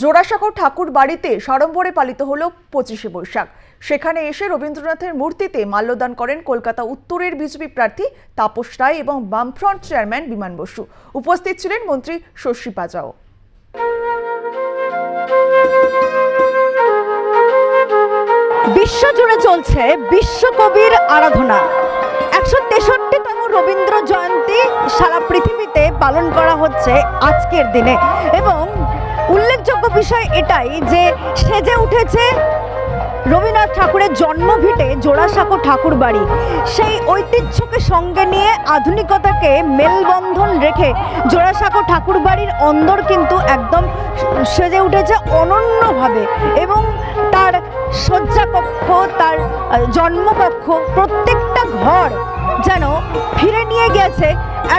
জোড়াসাঁকো ঠাকুর বাড়িতে সাড়ম্বরে পালিত হলো পঁচিশে বৈশাখ। সেখানে এসে রবীন্দ্রনাথের মূর্তিতে মাল্যদান করেন কলকাতা উত্তরের বিজেপি প্রার্থী তাপস রায় এবং বামফ্রন্ট চেয়ারম্যান বিমান বসু। উপস্থিত ছিলেন মন্ত্রী শশী পাজাও। বিশ্বজুড়ে চলছে বিশ্বকবির আরাধনা। একশো তেষট্টিতম রবীন্দ্র জয়ন্তী সারা পৃথিবীতে পালন করা হচ্ছে আজকের দিনে এবং উল্লেখযোগ্য বিষয় এটাই যে সেজে উঠেছে রবীন্দ্রনাথ ঠাকুরের জন্মভিটে জোড়াসাঁকো ঠাকুর বাড়ি। সেই ঐতিহ্যকে সঙ্গে নিয়ে আধুনিকতাকে মেলবন্ধন রেখে জোড়াসাঁকো ঠাকুর বাড়ির অন্দর কিন্তু একদম সেজে উঠেছে অনন্যভাবে এবং তার শয্যাকক্ষ, তার জন্মকক্ষ, প্রত্যেকটা ঘর যেন ফিরে নিয়ে গেছে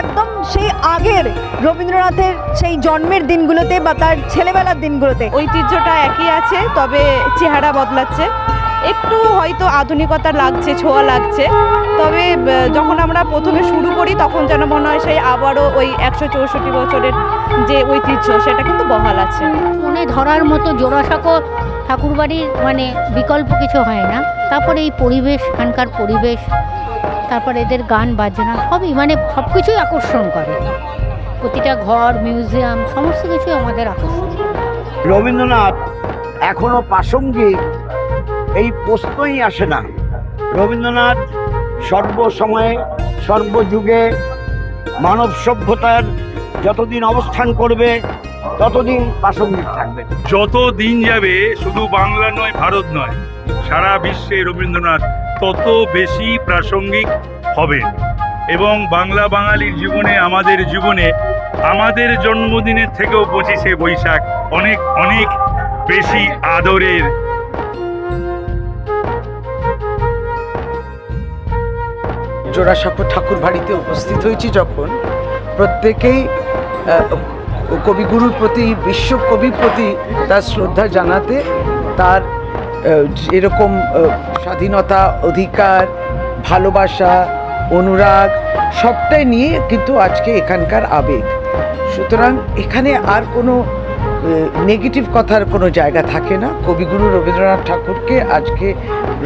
একদম সেই আগের রবীন্দ্রনাথের সেই জন্মের দিনগুলোতে বা তার ছেলেবেলার দিনগুলোতে। ঐতিহ্যটা একই আছে, তবে চেহারা বদলাচ্ছে। একটু হয়তো আধুনিকতা লাগছে ছোঁয়া লাগছে। তবে যখন আমরা প্রথমে শুরু করি তখন যেন মনে হয় সেই আবারও ওই একশো চৌষট্টি বছরের যে ঐতিহ্য সেটা কিন্তু বহাল আছে। মনে ধরার মতো জোড়াসাঁকো ঠাকুরবাড়ির মানে বিকল্প কিছু হয় না। তারপরে এই পরিবেশ এখানকার পরিবেশ তারপর এদের গান বাজনা সবই মানে সব কিছুই আকর্ষণ করে। প্রতিটা ঘর মিউজিয়াম সমস্ত কিছুই আমাদের আকর্ষণ রবীন্দ্রনাথ এখনও প্রাসঙ্গিক এই প্রশ্নই আসে না। রবীন্দ্রনাথ সর্বসময়ে, সর্বযুগে মানব সভ্যতার যতদিন অবস্থান করবে, ততদিন প্রাসঙ্গিক থাকবে। যত দিন যাবে শুধু বাংলা নয়, ভারত নয়, সারা বিশ্বে রবীন্দ্রনাথ তত বেশি প্রাসঙ্গিক হবে এবং বাংলা বাঙালির জীবনে, আমাদের জীবনে, আমাদের জন্মদিনের থেকেও পঁচিশে বৈশাখ অনেক অনেক বেশি আদরের জোড়াসাঁকো ঠাকুর বাড়িতে উপস্থিত হয়েছি যখন প্রত্যেকেই কবিগুরুর প্রতি বিশ্বকবির প্রতি তার শ্রদ্ধা জানাতে তার এরকম স্বাধীনতা, অধিকার, ভালোবাসা, অনুরাগ সবটাই নিয়ে কিন্তু আজকে এখানকার আবেগ। সুতরাং এখানে আর কোনো নেগেটিভ কথার কোনো জায়গা থাকে না। কবিগুরু রবীন্দ্রনাথ ঠাকুরকে আজকে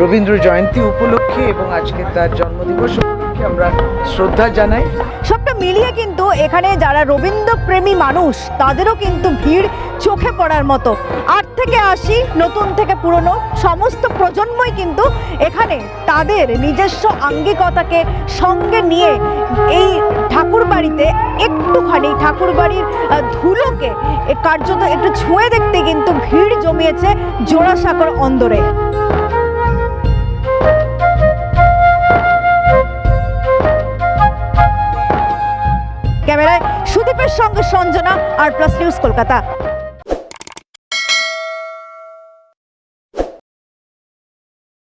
রবীন্দ্র জয়ন্তী উপলক্ষে এবং আজকে তার জন্মদিবস উপলক্ষে আমরা শ্রদ্ধা জানাই। সবটা মিলিয়ে কিন্তু এখানে যারা রবীন্দ্র প্রেমী মানুষ, তাদেরও কিন্তু ভিড় চোখে পড়ার মতো। আট থেকে আশি নতুন থেকে পুরনো, সমস্ত প্রজন্মই কিন্তু এখানে তাদের নিজস্ব আঙ্গিকতাকে সঙ্গে নিয়ে এই ঠাকুর বাড়িতে একটুখানি ঠাকুর বাড়ির ধুলোকে কার্যত একটু ছুঁয়ে দেখতে কিন্তু ভিড় জমিয়েছে জোড়াসাঁকর অন্দরে। সঙ্গে সঞ্জনা আর প্লাস নিউজ কলকাতা।